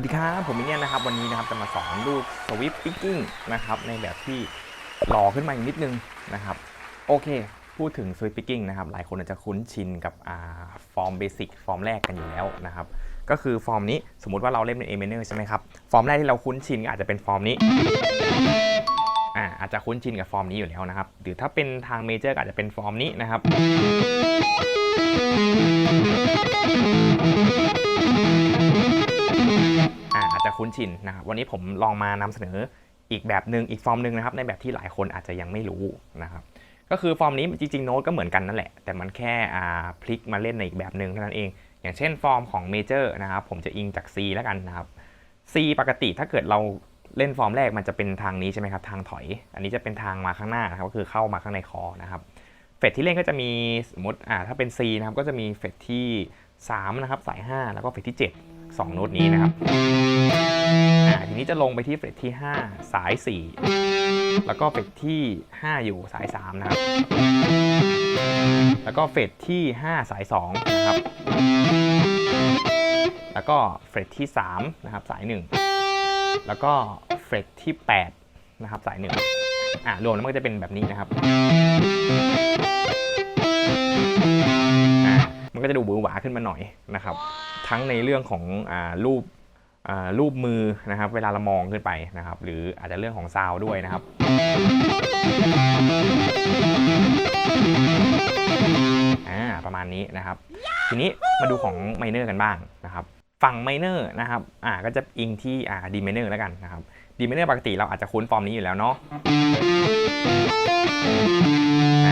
วัสดีครับ ผมมิเนี่ยนะครับ วันนี้นะครับจะมาสอนลูกสวิปปิกกิ้งนะครับในแบบที่หล่อขึ้นมาอีกนิดนึงนะครับ โอเค พูดถึงสวิปปิกกิ้งนะครับ หลายคนอาจจะคุ้นชินกับอ่าฟอร์มเบสิกฟอร์มแรกกันอยู่แล้วนะครับ ก็คือฟอร์มนี้สมมติว่าเราเล่นเป็นเอเมเนอร์ใช่ไหมครับ ฟอร์มแรกที่เราคุ้นชินก็อาจจะเป็นฟอร์มนี้อ่าอาจจะคุ้นชินกับฟอร์มนี้อยู่แล้วนะครับ หรือถ้าเป็นทางเมเจอร์อาจจะเป็นฟอร์มนี้นะครับ คุ้นชินนะครับวันนี้ผมลองมานำเสนออีกแบบหนึ่งอีกฟอร์มหนึ่งนะครับในแบบที่หลายคนอาจจะยังไม่รู้นะครับก็คือฟอร์มนี้จริงๆโน้ตก็เหมือนกันนั่นแหละ แต่มันแค่พลิกมาเล่นในอีกแบบหนึ่งเท่านั้นเอง อย่างเช่นฟอร์มของเมเจอร์นะครับผมจะอิงจาก C แล้วกันนะครับ C ปกติถ้าเกิดเราเล่นฟอร์มแรกมันจะเป็นทางนี้ใช่ไหมครับทางถอย อันนี้จะเป็นทางมาข้างหน้านะครับก็คือเข้ามาข้างในคอนะครับเฟดที่เล่นก็จะมีสมมติอ่าถ้าเป็น C นะครับก็จะมีเฟดที่3นะครับสาย 5 แล้วก็เฟดที่ 7 2โน้ตนี้นะครับอ่าทีนี้จะลงไปที่เฟรตที่ 5 สาย 4 แล้วก็เฟรตที่ 5 อยู่สาย 3 นะครับ แล้วก็เฟรตที่ 5 สาย 2 นะครับ แล้วก็เฟรตที่ 3 นะครับ สาย 1 แล้วก็เฟรตที่ 8 นะครับ สาย 1 อ่ารวมแล้วมันก็จะเป็นแบบนี้นะครับอ่ามันก็จะดูบือหวาขึ้นมาหน่อยนะครับ ทั้งในเรื่องของอารูปอ่ารูปมือนะครับ เวลาเรามองขึ้นไปนะครับ หรืออาจจะเรื่องของซาวด้วยนะครับ อ่าประมาณนี้นะครับ ทีนี้มาดูของไมเนอร์กันบ้างนะครับ ฝั่งไมเนอร์นะครับ อ่าก็จะอิงที่อ่าดีไมเนอร์แล้วกันนะครับดีไมเนอร์ปกติเราอาจจะคุ้นฟอร์มนี้อยู่แล้วเนาะ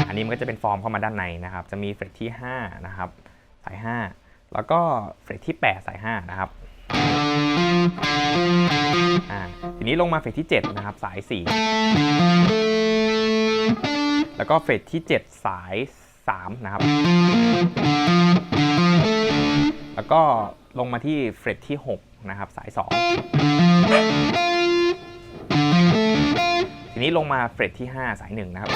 อันนี้มันก็จะเป็นฟอร์มเข้ามาด้านในนะครับ จะมีเฟรตที่ 5 นะครับ สาย 5 แล้วก็เฟรตที่ 8 สาย 5 นะครับอ่าทีนี้ลงมาเฟรตที่ 7 นะครับ สาย 4 แล้วก็เฟรตที่ 7 สาย 3 นะครับ แล้วก็ลงมาที่เฟรตที่ 6 นะครับ สาย 2 ทีนี้ลงมาเฟรตที่ 5 สาย 1 นะครับ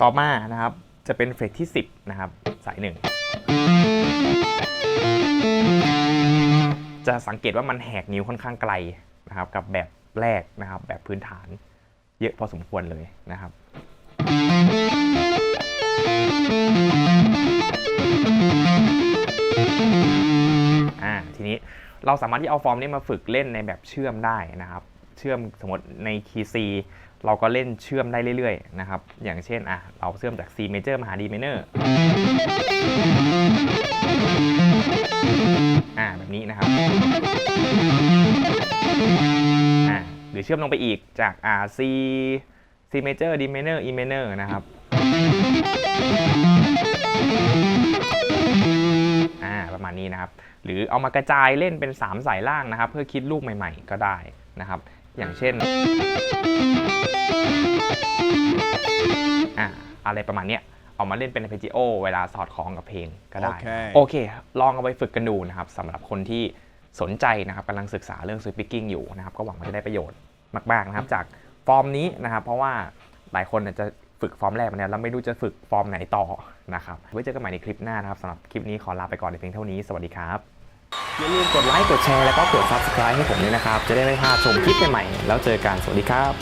ต่อมานะครับ จะเป็นเฟรตที่ 10 นะครับ สาย1จะสังเกตว่ามันแหกนิ้วค่อนข้างไกลนะครับ กับแบบแรกนะครับ แบบพื้นฐานเยอะพอสมควรเลยนะครับ อ่าทีนี้เราสามารถที่เอาฟอร์มนี้มาฝึกเล่นในแบบเชื่อมได้นะครับ ชื่อมสมมติในคีย์ C เราก็เล่นเชื่อมได้เรื่อยๆนะครับ อย่างเช่นอะเราเชื่อมจาก C major มาหา D minor อ่าแบบนี้นะครับอ่าหรือเชื่อมลงไปอีกจากอ่า C C major D minor E minor นะครับอ่าประมาณนี้นะครับ หรือเอามากระจายเล่นเป็น 3 สายล่างนะครับ เพื่อคิดลูกใหม่ ๆ ก็ได้นะครับ อย่างเช่นอ่าอะไรประมาณเนี้ยเอามาเล่นเป็น arpeggio เวลาสอดคล้องกับเพลงก็ได้โอเคโอเค ลองเอาไปฝึกกันดูนะครับสำหรับคนที่สนใจนะครับกำลังศึกษาเรื่อง sweep picking อยู่นะครับก็หวังว่าจะได้ประโยชน์มากๆนะครับ จากฟอร์มนี้นะครับเพราะว่าหลายคนอาจจะฝึกฟอร์มแรกมาแล้วแล้วไม่รู้จะฝึกฟอร์มไหนต่อนะครับไว้เจอกันใหม่ในคลิปหน้านะครับสำหรับคลิปนี้ขอลาไปก่อนในเพียงเท่านี้ สวัสดีครับ อย่าลืมกดไลค์ กดแชร์ แล้วก็กด subscribe ให้ผมด้วยนะครับ จะได้ไม่พลาดชมคลิปใหม่ๆ แล้วเจอกัน สวัสดีครับ